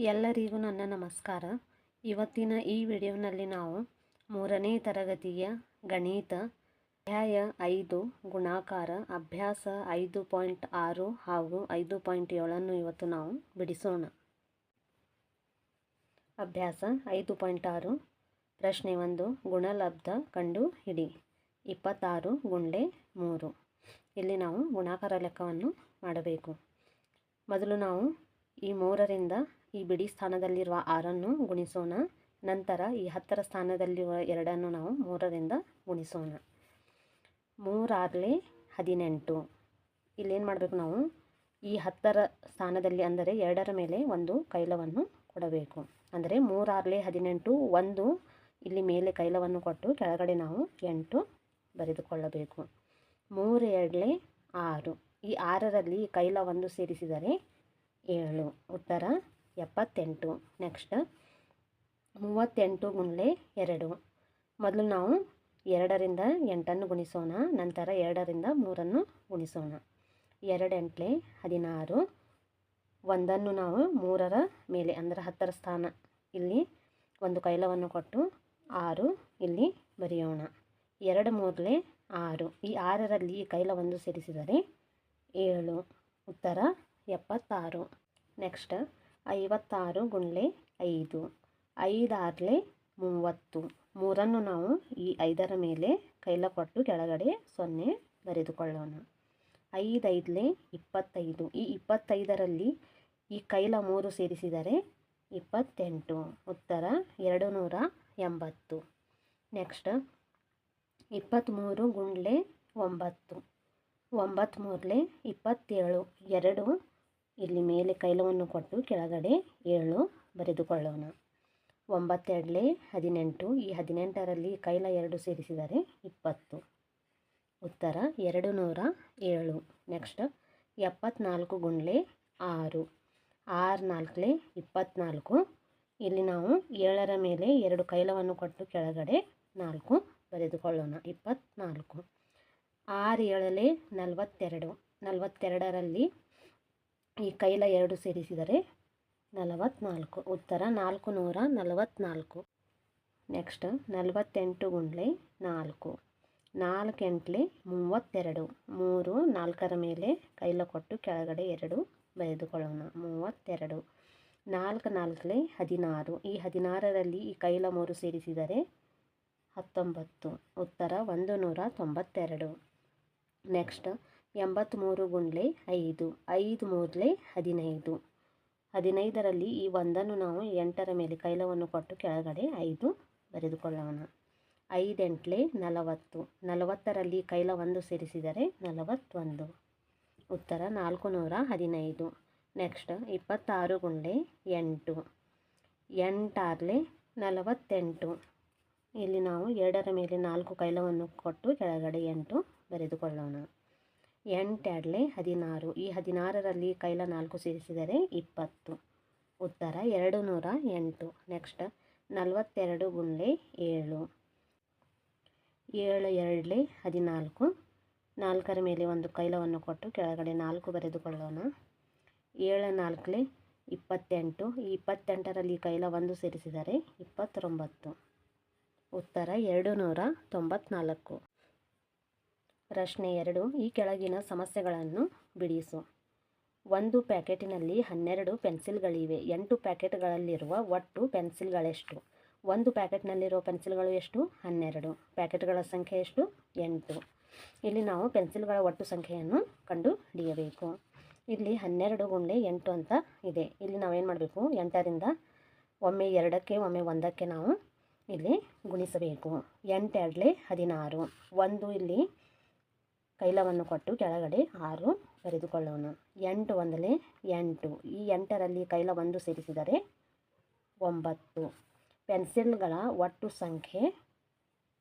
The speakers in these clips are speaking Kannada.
ಎಲ್ಲರಿಗೂ ನನ್ನ ನಮಸ್ಕಾರ. ಇವತ್ತಿನ ಈ ವಿಡಿಯೋನಲ್ಲಿ ನಾವು ಮೂರನೇ ತರಗತಿಯ ಗಣಿತ ಅಧ್ಯಾಯ ಐದು, ಗುಣಾಕಾರ, ಅಭ್ಯಾಸ ಐದು ಪಾಯಿಂಟ್ ಆರು ಹಾಗೂ ಐದು ಪಾಯಿಂಟ್ ಏಳನ್ನು ಇವತ್ತು ನಾವು ಬಿಡಿಸೋಣ. ಅಭ್ಯಾಸ ಐದು ಪಾಯಿಂಟ್ ಆರು, ಪ್ರಶ್ನೆ ಒಂದು, ಗುಣಲಬ್ಧ ಕಂಡು ಹಿಡಿ ಇಪ್ಪತ್ತಾರು ಗುಂಡೆ ಮೂರು. ಇಲ್ಲಿ ನಾವು ಗುಣಾಕಾರ ಲೆಕ್ಕವನ್ನು ಮಾಡಬೇಕು. ಮೊದಲು ನಾವು ಈ ಮೂರರಿಂದ ಈ ಬಿಡಿ ಸ್ಥಾನದಲ್ಲಿರುವ ಆರನ್ನು ಗುಣಿಸೋಣ. ನಂತರ ಈ ಹತ್ತರ ಸ್ಥಾನದಲ್ಲಿರುವ ಎರಡನ್ನು ನಾವು ಮೂರರಿಂದ ಗುಣಿಸೋಣ. ಮೂರಾಗಲೇ ಹದಿನೆಂಟು. ಇಲ್ಲೇನು ಮಾಡಬೇಕು ನಾವು? ಈ ಹತ್ತರ ಸ್ಥಾನದಲ್ಲಿ ಅಂದರೆ ಎರಡರ ಮೇಲೆ ಒಂದು ಕೈಲವನ್ನು ಕೊಡಬೇಕು. ಅಂದರೆ ಮೂರಾಗಲೇ ಹದಿನೆಂಟು ಒಂದು ಇಲ್ಲಿ ಮೇಲೆ ಕೈಲವನ್ನು ಕೊಟ್ಟು ಕೆಳಗಡೆ ನಾವು ಎಂಟು ಬರೆದುಕೊಳ್ಳಬೇಕು. ಮೂರು ಎರಡಲೇ ಆರು. ಈ ಆರರಲ್ಲಿ ಕೈಲವನ್ನು ಸೇರಿಸಿದರೆ ಏಳು. ಉತ್ತರ ಎಪ್ಪತ್ತೆಂಟು. ನೆಕ್ಸ್ಟ್ ಮೂವತ್ತೆಂಟು ಗುಣಲೆ ಎರಡು. ಮೊದಲು ನಾವು ಎರಡರಿಂದ ಎಂಟನ್ನು ಗುಣಿಸೋಣ, ನಂತರ ಎರಡರಿಂದ ಮೂರನ್ನು ಗುಣಿಸೋಣ. ಎರಡು ಎಂಟ್ಲೆ ಹದಿನಾರು. ಒಂದನ್ನು ನಾವು ಮೂರರ ಮೇಲೆ, ಅಂದರೆ ಹತ್ತರ ಸ್ಥಾನ. ಇಲ್ಲಿ ಒಂದು ಕೈಲವನ್ನು ಕೊಟ್ಟು ಆರು ಇಲ್ಲಿ ಬರೆಯೋಣ. ಎರಡು ಮೂರಲೆ ಆರು. ಈ ಆರರಲ್ಲಿ ಈ ಕೈಲವನ್ನು ಸೇರಿಸಿದರೆ ಏಳು. ಉತ್ತರ ಎಪ್ಪತ್ತಾರು. ನೆಕ್ಸ್ಟ್ ಐವತ್ತಾರು ಗುಂಡ್ಲೆ ಐದು, ಐದಾರಲೆ ಮೂವತ್ತು. ಮೂರನ್ನು ನಾವು ಈ ಐದರ ಮೇಲೆ ಕೈಲ ಕೊಟ್ಟು ಕೆಳಗಡೆ ಸೊನ್ನೆ ಬರೆದುಕೊಳ್ಳೋಣ. ಐದೈದಲೆ ಇಪ್ಪತ್ತೈದು. ಈ ಇಪ್ಪತ್ತೈದರಲ್ಲಿ ಈ ಕೈಲ ಮೂರು ಸೇರಿಸಿದರೆ ಇಪ್ಪತ್ತೆಂಟು. ಉತ್ತರ ಎರಡು ನೂರ ಎಂಬತ್ತು. ನೆಕ್ಸ್ಟ್ ಇಪ್ಪತ್ತ್ಮೂರು ಗುಂಡ್ಲೆ ಒಂಬತ್ತು. ಒಂಬತ್ತ್ಮೂರಲೆ ಇಪ್ಪತ್ತೇಳು. ಎರಡು ಇಲ್ಲಿ ಮೇಲೆ ಕೈಲವನ್ನು ಕೊಟ್ಟು ಕೆಳಗಡೆ ಏಳು ಬರೆದುಕೊಳ್ಳೋಣ. ಒಂಬತ್ತೆರಡಲೆ ಹದಿನೆಂಟು. ಈ ಹದಿನೆಂಟರಲ್ಲಿ ಕೈಲ ಎರಡು ಸೇರಿಸಿದರೆ ಇಪ್ಪತ್ತು. ಉತ್ತರ, ಎರಡು ನೂರ ಏಳು. ನೆಕ್ಸ್ಟ್, ಎಪ್ಪತ್ನಾಲ್ಕು ಗುಂಡ್ಲೆ ಆರು. ಆರು ನಾಲ್ಕಲೆ ಇಪ್ಪತ್ತ್ನಾಲ್ಕು ಇಲ್ಲಿ ನಾವು ಏಳರ ಮೇಲೆ ಎರಡು ಕೈಲವನ್ನು ಕೊಟ್ಟು ಕೆಳಗಡೆ ನಾಲ್ಕು ಬರೆದುಕೊಳ್ಳೋಣ. ಇಪ್ಪತ್ತ್ನಾಲ್ಕು ಆರು ಏಳಲೆ ನಲವತ್ತೆರಡು. ನಲವತ್ತೆರಡರಲ್ಲಿ ಈ ಕೈಲ ಎರಡು ಸೇರಿಸಿದರೆ ನಲವತ್ತ್ನಾಲ್ಕು ಉತ್ತರ ನಾಲ್ಕು ನೂರ ನಲವತ್ತ್ನಾಲ್ಕು ನೆಕ್ಸ್ಟ್ ನಲವತ್ತೆಂಟು ಗುಂಡ್ಲೆ ನಾಲ್ಕು. ನಾಲ್ಕು ಎಂಟ್ಲೆ ಮೂವತ್ತೆರಡು. ಮೂರು ನಾಲ್ಕರ ಮೇಲೆ ಕೈಲ ಕೊಟ್ಟು ಕೆಳಗಡೆ ಎರಡು ಬರೆದುಕೊಳ್ಳೋಣ. ಮೂವತ್ತೆರಡು. ನಾಲ್ಕು ನಾಲ್ಕಲೆ ಹದಿನಾರು. ಈ ಹದಿನಾರರಲ್ಲಿ ಈ ಕೈಲ ಮೂರು ಸೇರಿಸಿದರೆ ಹತ್ತೊಂಬತ್ತು. ಉತ್ತರ ಒಂದು ನೂರ ತೊಂಬತ್ತೆರಡು. ನೆಕ್ಸ್ಟ್ ಎಂಬತ್ತ್ಮೂರು ಗುಂಡ್ಲೆ ಐದು ಐದು ಮೂರಲೆ ಹದಿನೈದು. ಹದಿನೈದರಲ್ಲಿ ಈ ಒಂದನ್ನು ನಾವು ಎಂಟರ ಮೇಲೆ ಕೈಲವನ್ನು ಕೊಟ್ಟು ಕೆಳಗಡೆ ಐದು ಬರೆದುಕೊಳ್ಳೋಣ. ಐದೆಂಟ್ಲೆ ನಲವತ್ತು. ನಲವತ್ತರಲ್ಲಿ ಕೈಲ ಒಂದು ಸೇರಿಸಿದರೆ ನಲವತ್ತೊಂದು. ಉತ್ತರ ನಾಲ್ಕು ನೂರ ಹದಿನೈದು. ನೆಕ್ಸ್ಟ್ ಇಪ್ಪತ್ತಾರು ಗುಂಡ್ಲೆ ಎಂಟು. ಎಂಟಾರ್ಲೆ ನಲವತ್ತೆಂಟು. ಇಲ್ಲಿ ನಾವು ಎರಡರ ಮೇಲೆ ನಾಲ್ಕು ಕೈಲವನ್ನು ಕೊಟ್ಟು ಕೆಳಗಡೆ ಎಂಟು ಬರೆದುಕೊಳ್ಳೋಣ. ಎಂಟೆರಡಲೆ ಹದಿನಾರು. ಈ ಹದಿನಾರರಲ್ಲಿ ಕೈಲ ನಾಲ್ಕು ಸೇರಿಸಿದರೆ ಇಪ್ಪತ್ತು. ಉತ್ತರ ಎರಡು ನೂರ ಎಂಟು. ನೆಕ್ಸ್ಟ್ ನಲವತ್ತೆರಡು ಗುಂಡ್ಲೆ ಏಳು. ಏಳು ಎರಡಲೆ ಹದಿನಾಲ್ಕು. ನಾಲ್ಕರ ಮೇಲೆ ಒಂದು ಕೈಲವನ್ನು ಕೊಟ್ಟು ಕೆಳಗಡೆ ನಾಲ್ಕು ಬರೆದುಕೊಳ್ಳೋಣ. ಏಳು ನಾಲ್ಕಲೆ ಇಪ್ಪತ್ತೆಂಟು. ಈ ಇಪ್ಪತ್ತೆಂಟರಲ್ಲಿ ಕೈಲ ಒಂದು ಸೇರಿಸಿದರೆ ಇಪ್ಪತ್ತೊಂಬತ್ತು. ಉತ್ತರ ಎರಡು ನೂರ ತೊಂಬತ್ನಾಲ್ಕು. ಪ್ರಶ್ನೆ ಎರಡು, ಈ ಕೆಳಗಿನ ಸಮಸ್ಯೆಗಳನ್ನು ಬಿಡಿಸು. ಒಂದು ಪ್ಯಾಕೆಟಿನಲ್ಲಿ ಹನ್ನೆರಡು ಪೆನ್ಸಿಲ್ಗಳಿವೆ. ಎಂಟು ಪ್ಯಾಕೆಟ್ಗಳಲ್ಲಿರುವ ಒಟ್ಟು ಪೆನ್ಸಿಲ್ಗಳೆಷ್ಟು? ಒಂದು ಪ್ಯಾಕೆಟ್ನಲ್ಲಿರುವ ಪೆನ್ಸಿಲ್ಗಳು ಎಷ್ಟು? ಹನ್ನೆರಡು. ಪ್ಯಾಕೆಟ್ಗಳ ಸಂಖ್ಯೆ ಎಷ್ಟು? ಎಂಟು. ಇಲ್ಲಿ ನಾವು ಪೆನ್ಸಿಲ್ಗಳ ಒಟ್ಟು ಸಂಖ್ಯೆಯನ್ನು ಕಂಡು ಹಿಡಿಯಬೇಕು ಇಲ್ಲಿ ಹನ್ನೆರಡು ಗುಂಡೆ ಎಂಟು ಅಂತ ಇದೆ. ಇಲ್ಲಿ ನಾವೇನು ಮಾಡಬೇಕು? ಎಂಟರಿಂದ ಒಮ್ಮೆ ಎರಡಕ್ಕೆ, ಒಮ್ಮೆ ಒಂದಕ್ಕೆ ನಾವು ಇಲ್ಲಿ ಗುಣಿಸಬೇಕು. ಎಂಟೆರಡಲೆ ಹದಿನಾರು. ಒಂದು ಇಲ್ಲಿ ಕೈಲವನ್ನು ಕೊಟ್ಟು ಕೆಳಗಡೆ ಆರು ಬರೆದುಕೊಳ್ಳೋಣ. ಎಂಟು ಒಂದಲೇ ಎಂಟು. ಈ ಎಂಟರಲ್ಲಿ ಕೈಲ ಒಂದು ಸೇರಿಸಿದರೆ ಒಂಬತ್ತು. ಪೆನ್ಸಿಲ್ಗಳ ಒಟ್ಟು ಸಂಖ್ಯೆ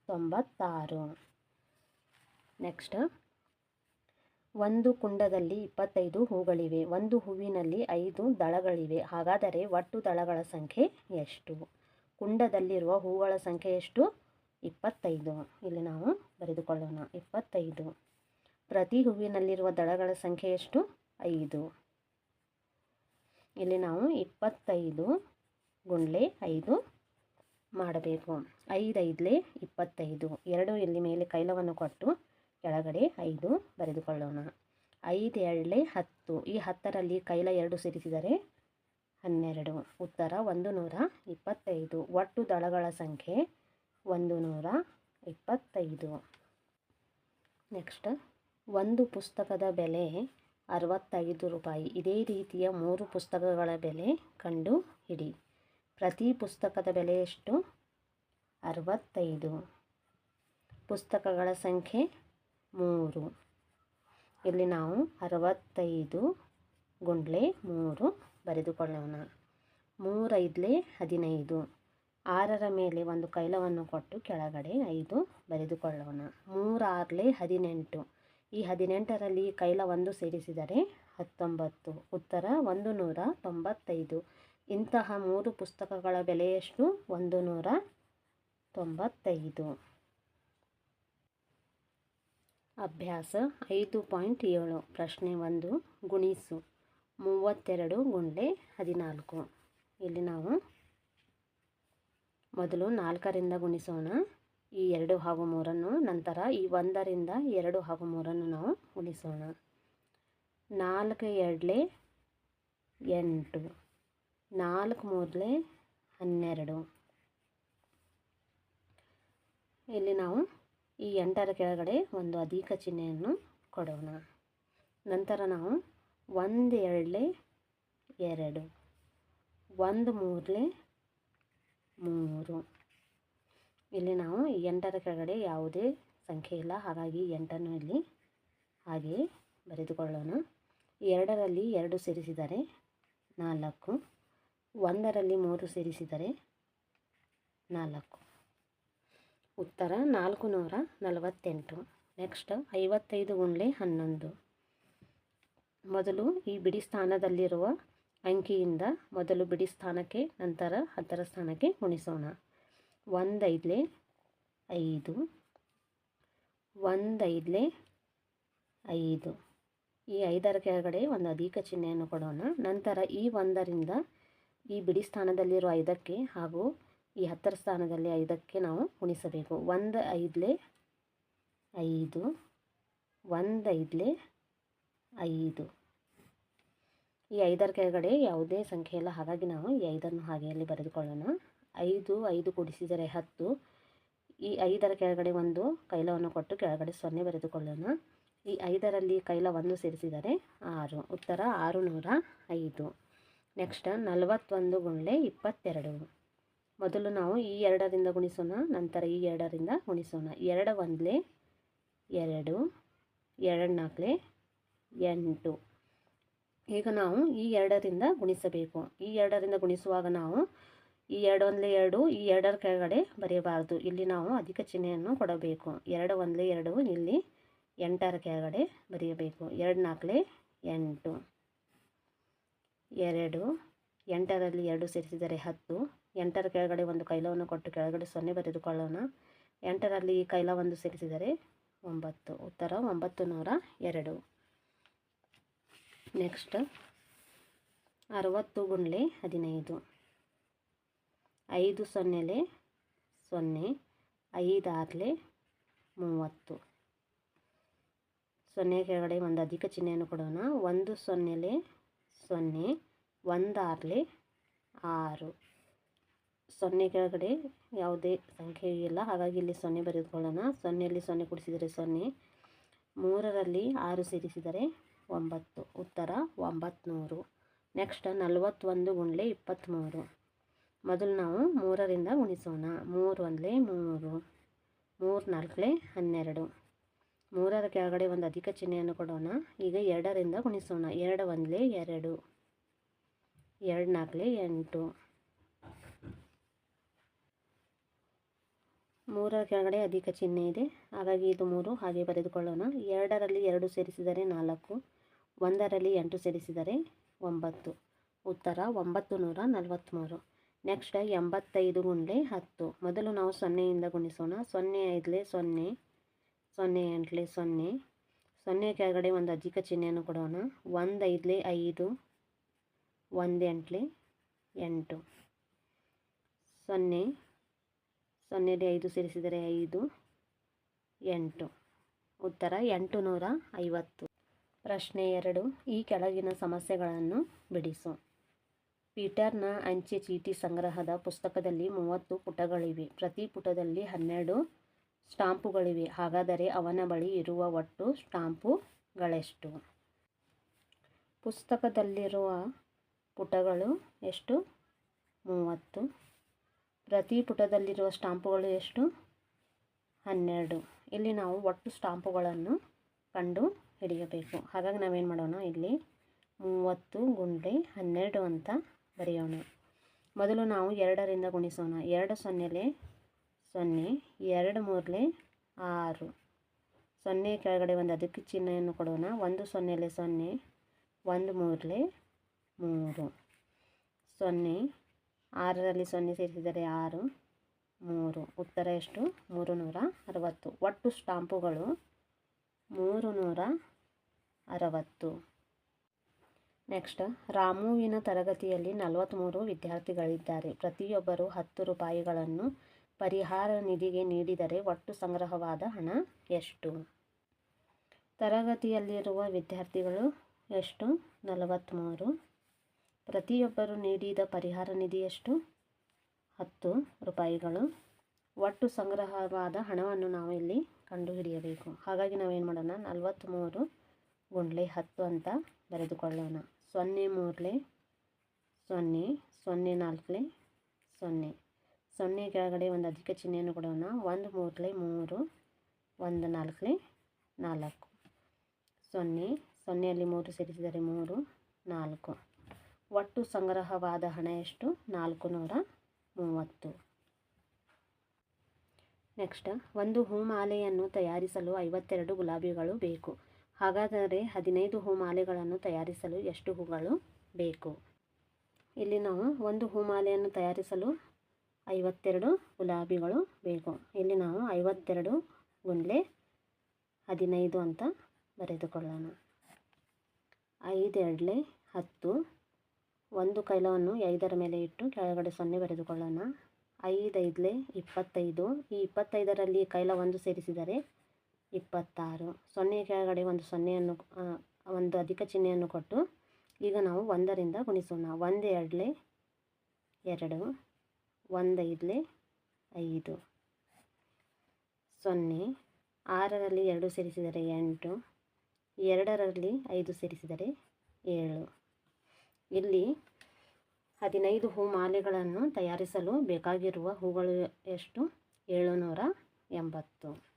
ತೊಂಬತ್ತಾರು. ನೆಕ್ಸ್ಟ್. ಒಂದು ಕುಂಡದಲ್ಲಿ ಇಪ್ಪತ್ತೈದು ಹೂಗಳಿವೆ. ಒಂದು ಹೂವಿನಲ್ಲಿ ಐದು ದಳಗಳಿವೆ. ಹಾಗಾದರೆ ಒಟ್ಟು ದಳಗಳ ಸಂಖ್ಯೆ ಎಷ್ಟು? ಕುಂಡದಲ್ಲಿರುವ ಹೂಗಳ ಸಂಖ್ಯೆ ಎಷ್ಟು? ಇಪ್ಪತ್ತೈದು. ಇಲ್ಲಿ ನಾವು ಬರೆದುಕೊಳ್ಳೋಣ. ಇಪ್ಪತ್ತೈದು. ಪ್ರತಿ ಹೂವಿನಲ್ಲಿರುವ ದಳಗಳ ಸಂಖ್ಯೆ ಎಷ್ಟು? ಐದು. ಇಲ್ಲಿ ನಾವು ಇಪ್ಪತ್ತೈದು ಗುಂಡ್ಲೆ ಐದು ಮಾಡಬೇಕು. ಐದು ಐದಲೇ ಇಪ್ಪತ್ತೈದು. ಎರಡು ಇಲ್ಲಿ ಮೇಲೆ ಕೈಲವನ್ನು ಕೊಟ್ಟು ಕೆಳಗಡೆ ಐದು ಬರೆದುಕೊಳ್ಳೋಣ. ಐದು ಎರಡಲೇ ಹತ್ತು. ಈ ಹತ್ತರಲ್ಲಿ ಕೈಲ ಎರಡು ಸೇರಿಸಿದರೆ ಹನ್ನೆರಡು. ಉತ್ತರ ಒಂದು ನೂರ ಇಪ್ಪತ್ತೈದು. ಒಟ್ಟು ದಳಗಳ ಸಂಖ್ಯೆ ಒಂದು ನೂರ ಇಪ್ಪತ್ತೈದು. ನೆಕ್ಸ್ಟ್. ಒಂದು ಪುಸ್ತಕದ ಬೆಲೆ ಅರವತ್ತೈದು ರೂಪಾಯಿ. ಇದೇ ರೀತಿಯ ಮೂರು ಪುಸ್ತಕಗಳ ಬೆಲೆ ಕಂಡು ಹಿಡಿ. ಪ್ರತಿ ಪುಸ್ತಕದ ಬೆಲೆ ಎಷ್ಟು? ಅರವತ್ತೈದು. ಪುಸ್ತಕಗಳ ಸಂಖ್ಯೆ ಮೂರು. ಇಲ್ಲಿ ನಾವು ಅರವತ್ತೈದು ಗುಂಡ್ಲೆ ಮೂರು ಬರೆದುಕೊಳ್ಳೋಣ. ಮೂರೈದಲೇ ಹದಿನೈದು. ಆರರ ಮೇಲೆ ಒಂದು ಕೈಲವನ್ನು ಕೊಟ್ಟು ಕೆಳಗಡೆ ಐದು ಬರೆದುಕೊಳ್ಳೋಣ. ಮೂರಾರಲೇ ಹದಿನೆಂಟು. ಈ ಹದಿನೆಂಟರಲ್ಲಿ ಕೈಲ ಒಂದು ಸೇರಿಸಿದರೆ ಹತ್ತೊಂಬತ್ತು, ಉತ್ತರ ಒಂದು ನೂರ ತೊಂಬತ್ತೈದು. ಇಂತಹ ಮೂರು ಪುಸ್ತಕಗಳ ಬೆಲೆಯಷ್ಟು ಒಂದು ನೂರ ತೊಂಬತ್ತೈದು. ಅಭ್ಯಾಸ ಐದು ಪಾಯಿಂಟ್ ಏಳು, ಪ್ರಶ್ನೆ ಒಂದು, ಗುಣಿಸು, ಮೂವತ್ತೆರಡು ಗುಂಡೆ ಹದಿನಾಲ್ಕು. ಇಲ್ಲಿ ನಾವು ಮೊದಲು ನಾಲ್ಕರಿಂದ ಗುಣಿಸೋಣ. ಈ ಎರಡು ಹಾಗೂ ಮೂರನ್ನು ನಂತರ ಈ ಒಂದರಿಂದ ಎರಡು ಹಾಗೂ ಮೂರನ್ನು ನಾವು ಉಳಿಸೋಣ. ನಾಲ್ಕು ಎರಡಲೆ ಎಂಟು, ನಾಲ್ಕು ಮೂರಲೆ ಹನ್ನೆರಡು. ಇಲ್ಲಿ ನಾವು ಈ ಎಂಟರ ಕೆಳಗಡೆ ಒಂದು ಅಧಿಕ ಚಿಹ್ನೆಯನ್ನು ಕೊಡೋಣ. ನಂತರ ನಾವು ಒಂದು ಎರಡಲೇ ಎರಡು, ಒಂದು ಮೂರಲೇ ಮೂರು. ಇಲ್ಲಿ ನಾವು ಎಂಟರ ಕೆಳಗಡೆ ಯಾವುದೇ ಸಂಖ್ಯೆ ಇಲ್ಲ. ಹಾಗಾಗಿ ಎಂಟನ್ನು ಇಲ್ಲಿ ಹಾಗೆಯೇ ಬರೆದುಕೊಳ್ಳೋಣ. ಎರಡರಲ್ಲಿ ಎರಡು ಸೇರಿಸಿದರೆ ನಾಲ್ಕು. ಒಂದರಲ್ಲಿ ಮೂರು ಸೇರಿಸಿದರೆ ನಾಲ್ಕು. ಉತ್ತರ ನಾಲ್ಕು ನೂರ ನಲವತ್ತೆಂಟು. ನೆಕ್ಸ್ಟ್ ಐವತ್ತೈದು ಗುಂಡ್ಲೆ ಹನ್ನೊಂದು. ಮೊದಲು ಈ ಬಿಡಿ ಸ್ಥಾನದಲ್ಲಿರುವ ಅಂಕಿಯಿಂದ ಮೊದಲು ಬಿಡಿ ಸ್ಥಾನಕ್ಕೆ, ನಂತರ ಹತ್ತರ ಸ್ಥಾನಕ್ಕೆ ಗುಣಿಸೋಣ ಒಂದೈದಲೇ ಐದು, ಒಂದೈದಲೆ ಐದು. ಈ ಐದರ ಕೆಳಗಡೆ ಒಂದು ಅಧಿಕ ಚಿಹ್ನೆಯನ್ನು ಕೊಡೋಣ. ನಂತರ ಈ ಒಂದರಿಂದ ಈ ಬಿಡಿ ಸ್ಥಾನದಲ್ಲಿರುವ ಐದಕ್ಕೆ ಹಾಗೂ ಈ ಹತ್ತರ ಸ್ಥಾನದಲ್ಲಿ ಐದಕ್ಕೆ ನಾವು ಗುಣಿಸಬೇಕು. ಒಂದು ಐದಲೆ ಐದು ಒಂದು ಐದಲೇ ಐದು. ಈ ಐದರ ಕೆಳಗಡೆ ಯಾವುದೇ ಸಂಖ್ಯೆ ಇಲ್ಲ ಹಾಗಾಗಿ ನಾವು ಈ ಐದನ್ನು ಹಾಗೆಯಲ್ಲಿ ಬರೆದುಕೊಳ್ಳೋಣ. ಐದು ಐದು ಕೂಡಿಸಿದರೆ ಹತ್ತು. ಈ ಐದರ ಕೆಳಗಡೆ ಒಂದು, ಕೈಲವನ್ನು ಕೊಟ್ಟು ಕೆಳಗಡೆ ಸೊನ್ನೆ ಬರೆದುಕೊಳ್ಳೋಣ. ಈ ಐದರಲ್ಲಿ ಕೈಲ ಒಂದು ಸೇರಿಸಿದರೆ ಆರು. ಉತ್ತರ ಆರು ನೂರ ಐದು. ನೆಕ್ಸ್ಟ್ ನಲವತ್ತೊಂದು ಗುಂಡ್ಲೆ ಇಪ್ಪತ್ತೆರಡು. ಮೊದಲು ನಾವು ಈ ಎರಡರಿಂದ ಗುಣಿಸೋಣ, ನಂತರ ಈ ಎರಡರಿಂದ ಗುಣಿಸೋಣ. ಎರಡು ಒಂದಲೆ ಎರಡು ಎರಡು ನಾಲ್ಕಲೆ ಎಂಟು. ಈಗ ನಾವು ಈ ಎರಡರಿಂದ ಗುಣಿಸಬೇಕು. ಈ ಎರಡರಿಂದ ಗುಣಿಸುವಾಗ ನಾವು ಈ ಎರಡು ಒಂದಲೇ ಎರಡು, ಈ ಎರಡರ ಕೆಳಗಡೆ ಬರೆಯಬಾರ್ದು. ಇಲ್ಲಿ ನಾವು ಅಧಿಕ ಚಿಹ್ನೆಯನ್ನು ಕೊಡಬೇಕು. ಎರಡು ಒಂದಲೇ ಎರಡು, ಇಲ್ಲಿ ಎಂಟರ ಕೆಳಗಡೆ ಬರೆಯಬೇಕು. ಎರಡು ನಾಲ್ಕಲೇ ಎಂಟು. ಎರಡು, ಎಂಟರಲ್ಲಿ ಎರಡು ಸೇರಿಸಿದರೆ ಹತ್ತು. ಎಂಟರ ಕೆಳಗಡೆ ಒಂದು ಕೈಲವನ್ನು ಕೊಟ್ಟು ಕೆಳಗಡೆ ಸೊನ್ನೆ ಬರೆದುಕೊಳ್ಳೋಣ. ಎಂಟರಲ್ಲಿ ಈ ಕೈಲ ಒಂದು ಸೇರಿಸಿದರೆ ಒಂಬತ್ತು. ಉತ್ತರ ಒಂಬತ್ತು ನೂರ ಎರಡು. ನೆಕ್ಸ್ಟ್ ಅರವತ್ತು ಗುಂಡ್ಲೆ ಹದಿನೈದು. ಐದು ಸೊನ್ನೆಲೆ ಸೊನ್ನೆ, ಐದಾರಲೆ ಮೂವತ್ತು. ಸೊನ್ನೆ ಕೆಳಗಡೆ ಒಂದು ಅಧಿಕ ಚಿಹ್ನೆಯನ್ನು ಕೊಡೋಣ. ಒಂದು ಸೊನ್ನೆಲೆ ಸೊನ್ನೆ ಒಂದು ಆರ್ಲೆ ಆರು. ಸೊನ್ನೆ ಕೆಳಗಡೆ ಯಾವುದೇ ಸಂಖ್ಯೆ ಇಲ್ಲ. ಹಾಗಾಗಿ ಇಲ್ಲಿ ಸೊನ್ನೆ ಬರೆದುಕೊಳ್ಳೋಣ. ಸೊನ್ನೆಯಲ್ಲಿ ಸೊನ್ನೆ ಕುಡಿಸಿದರೆ ಸೊನ್ನೆ, ಮೂರರಲ್ಲಿ ಆರು ಸೇರಿಸಿದರೆ ಒಂಬತ್ತು. ಉತ್ತರ ಒಂಬತ್ನೂರು ನೆಕ್ಸ್ಟ್, ನಲವತ್ತೊಂದು ಗುಂಡ್ಲೆ ಇಪ್ಪತ್ತ್ಮೂರು. ಮೊದಲು ನಾವು ಮೂರರಿಂದ ಗುಣಿಸೋಣ. ಮೂರು ಒಂದಲೇ ಮೂರು. ಮೂರು ನಾಲ್ಕಲೇ ಹನ್ನೆರಡು. ಮೂರರ ಕೆಳಗಡೆ ಒಂದು ಅಧಿಕ ಚಿಹ್ನೆಯನ್ನು ಕೊಡೋಣ. ಈಗ ಎರಡರಿಂದ ಗುಣಿಸೋಣ. ಎರಡು ಒಂದಲೇ ಎರಡು. ಎರಡು ನಾಲ್ಕಲೇ ಎಂಟು. ಮೂರರ ಕೆಳಗಡೆ ಅಧಿಕ ಚಿಹ್ನೆ ಇದೆ. ಹಾಗಾಗಿ ಇದು ಮೂರು ಹಾಗೆ ಬರೆದುಕೊಳ್ಳೋಣ. ಎರಡರಲ್ಲಿ ಎರಡು ಸೇರಿಸಿದರೆ ನಾಲ್ಕು. ಒಂದರಲ್ಲಿ ಎಂಟು ಸೇರಿಸಿದರೆ ಒಂಬತ್ತು. ಉತ್ತರ ಒಂಬತ್ತು ನೂರ ನಲವತ್ತ್ಮೂರು ನೆಕ್ಸ್ಟ್ ಎಂಬತ್ತೈದು ಗುಂಡ್ಲೆ ಹತ್ತು. ಮೊದಲು ನಾವು ಸೊನ್ನೆಯಿಂದ ಗುಣಿಸೋಣ. ಸೊನ್ನೆ ಐದಲೇ ಸೊನ್ನೆ ಸೊನ್ನೆ ಎಂಟ್ಲೆ ಸೊನ್ನೆ ಸೊನ್ನೆ ಕೆಳಗಡೆ ಒಂದು ಅಧಿಕ ಚಿಹ್ನೆಯನ್ನು ಕೊಡೋಣ. ಒಂದು ಐದಲೆ ಐದು, ಒಂದು ಎಂಟ್ಲೆ ಎಂಟು. ಸೊನ್ನೆ, ಸೊನ್ನೆಲಿ ಐದು ಸೇರಿಸಿದರೆ ಐದು, ಎಂಟು. ಉತ್ತರ ಎಂಟು ನೂರ ಐವತ್ತು. ಪ್ರಶ್ನೆ ಎರಡು, ಈ ಕೆಳಗಿನ ಸಮಸ್ಯೆಗಳನ್ನು ಬಿಡಿಸು. ಪೀಟರ್ನ ಅಂಚೆ ಚೀಟಿ ಸಂಗ್ರಹದ ಪುಸ್ತಕದಲ್ಲಿ ಮೂವತ್ತು ಪುಟಗಳಿವೆ. ಪ್ರತಿ ಪುಟದಲ್ಲಿ ಹನ್ನೆರಡು ಸ್ಟಾಂಪುಗಳಿವೆ. ಹಾಗಾದರೆ ಅವನ ಬಳಿ ಇರುವ ಒಟ್ಟು ಸ್ಟಾಂಪುಗಳೆಷ್ಟು? ಪುಸ್ತಕದಲ್ಲಿರುವ ಪುಟಗಳು ಎಷ್ಟು? ಮೂವತ್ತು. ಪ್ರತಿ ಪುಟದಲ್ಲಿರುವ ಸ್ಟಾಂಪುಗಳು ಎಷ್ಟು? ಹನ್ನೆರಡು. ಇಲ್ಲಿ ನಾವು ಒಟ್ಟು ಸ್ಟಾಂಪುಗಳನ್ನು ಕಂಡು ಹಿಡಿಯಬೇಕು. ಹಾಗಾಗಿ ನಾವೇನು ಮಾಡೋಣ? ಇಲ್ಲಿ ಮೂವತ್ತು ಗುಂಡ್ಲೆ ಹನ್ನೆರಡು ಅಂತ ಬರೆಯೋಣ. ಮೊದಲು ನಾವು ಎರಡರಿಂದ ಗುಣಿಸೋಣ. ಎರಡು ಸೊನ್ನೆಲೆ ಸೊನ್ನೆ, ಎರಡು ಮೂರಲೆ ಆರು. ಸೊನ್ನೆ ಕೆಳಗಡೆ ಒಂದು ಅದಕ್ಕೆ ಚಿಹ್ನೆಯನ್ನು ಕೊಡೋಣ. ಒಂದು ಸೊನ್ನೆಲೆ ಸೊನ್ನೆ, ಒಂದು ಮೂರಲೆ ಮೂರು. ಸೊನ್ನೆ, ಆರರಲ್ಲಿ ಸೊನ್ನೆ ಸೇರಿಸಿದರೆ ಆರು, ಮೂರು. ಉತ್ತರ ಎಷ್ಟು? ಮೂರು ನೂರ ಅರವತ್ತು. ಒಟ್ಟು ಸ್ಟಾಂಪುಗಳು ಮೂರು ನೂರ ಅರವತ್ತು. ನೆಕ್ಸ್ಟ್ ರಾಮುವಿನ ತರಗತಿಯಲ್ಲಿ ನಲವತ್ತ್ಮೂರು ವಿದ್ಯಾರ್ಥಿಗಳಿದ್ದಾರೆ. ಪ್ರತಿಯೊಬ್ಬರು ಹತ್ತು ರೂಪಾಯಿಗಳನ್ನು ಪರಿಹಾರ ನಿಧಿಗೆ ನೀಡಿದರೆ ಒಟ್ಟು ಸಂಗ್ರಹವಾದ ಹಣ ಎಷ್ಟು? ತರಗತಿಯಲ್ಲಿರುವ ವಿದ್ಯಾರ್ಥಿಗಳು ಎಷ್ಟು? ನಲವತ್ತ್ಮೂರು ಪ್ರತಿಯೊಬ್ಬರು ನೀಡಿದ ಪರಿಹಾರ ನಿಧಿ ಎಷ್ಟು? ಹತ್ತು ರೂಪಾಯಿಗಳು. ಒಟ್ಟು ಸಂಗ್ರಹವಾದ ಹಣವನ್ನು ನಾವು ಇಲ್ಲಿ ಕಂಡುಹಿಡಿಯಬೇಕು. ಹಾಗಾಗಿ ನಾವೇನು ಮಾಡೋಣ? ನಲವತ್ತ್ಮೂರು ಗುಂಡ್ಲೆ ಹತ್ತು ಅಂತ ಬರೆದುಕೊಳ್ಳೋಣ. ಸೊನ್ನೆ ಮೂರಲೆ, ಸೊನ್ನೆ ಸೊನ್ನೆ ನಾಲ್ಕಲೆ, ಸೊನ್ನೆ. ಸೊನ್ನೆ ಕೆಳಗಡೆ ಒಂದು ಅಧಿಕ ಚಿಹ್ನೆಯನ್ನು ಕೊಡೋಣ. ಒಂದು ಮೂರಲೆ, ಮೂರು, ಒಂದು ನಾಲ್ಕಲೆ, ನಾಲ್ಕು. ಸೊನ್ನೆ, ಸೊನ್ನೆಯಲ್ಲಿ ಮೂರು ಸೇರಿಸಿದರೆ ಮೂರು, ನಾಲ್ಕು. ಒಟ್ಟು ಸಂಗ್ರಹವಾದ ಹಣ ಎಷ್ಟು? ನಾಲ್ಕು ನೂರ ಮೂವತ್ತು. ನೆಕ್ಸ್ಟ್, ಒಂದು ಹೂಮಾಲೆಯನ್ನು ತಯಾರಿಸಲು ಐವತ್ತೆರಡು ಗುಲಾಬಿಗಳು ಬೇಕು. ಹಾಗಾದರೆ ಹದಿನೈದು ಹೂಮಾಲೆಗಳನ್ನು ತಯಾರಿಸಲು ಎಷ್ಟು ಹೂಗಳು ಬೇಕು? ಇಲ್ಲಿ ನಾವು ಒಂದು ಹೂಮಾಲೆಯನ್ನು ತಯಾರಿಸಲು ಐವತ್ತೆರಡು ಗುಲಾಬಿಗಳು ಬೇಕು. ಇಲ್ಲಿ ನಾವು ಐವತ್ತೆರಡು ಗುಂಡ್ಲೆ ಹದಿನೈದು ಅಂತ ಬರೆದುಕೊಳ್ಳೋಣ. ಐದೆರಡ್ಲೆ ಹತ್ತು. ಒಂದು ಕೈಲವನ್ನು ಐದರ ಮೇಲೆ ಇಟ್ಟು ಕೆಳಗಡೆ ಸೊನ್ನೆ ಬರೆದುಕೊಳ್ಳೋಣ. ಐದೈದಲೆ ಇಪ್ಪತ್ತೈದು. ಈ ಇಪ್ಪತ್ತೈದರಲ್ಲಿ ಕೈಲ ಒಂದು ಸೇರಿಸಿದರೆ ಇಪ್ಪತ್ತಾರು. ಸೊನ್ನೆ ಕೆಳಗಡೆ ಒಂದು ಸೊನ್ನೆಯನ್ನು ಒಂದು ಅಧಿಕ ಚಿಹ್ನೆಯನ್ನು ಕೊಟ್ಟು, ಈಗ ನಾವು ಒಂದರಿಂದ ಗುಣಿಸೋಣ. ಒಂದು ಎರಡಲೆ ಎರಡು ಒಂದೈದಲೆ ಐದು. ಸೊನ್ನೆ, ಆರರಲ್ಲಿ ಎರಡು ಸೇರಿಸಿದರೆ ಎಂಟು, ಎರಡರಲ್ಲಿ ಐದು ಸೇರಿಸಿದರೆ ಏಳು. ಇಲ್ಲಿ ಹದಿನೈದು ಹೂ ಮಾಲೆಗಳನ್ನು ತಯಾರಿಸಲು ಬೇಕಾಗಿರುವ ಹೂಗಳು ಎಷ್ಟು? ಏಳುನೂರ ಎಂಬತ್ತು.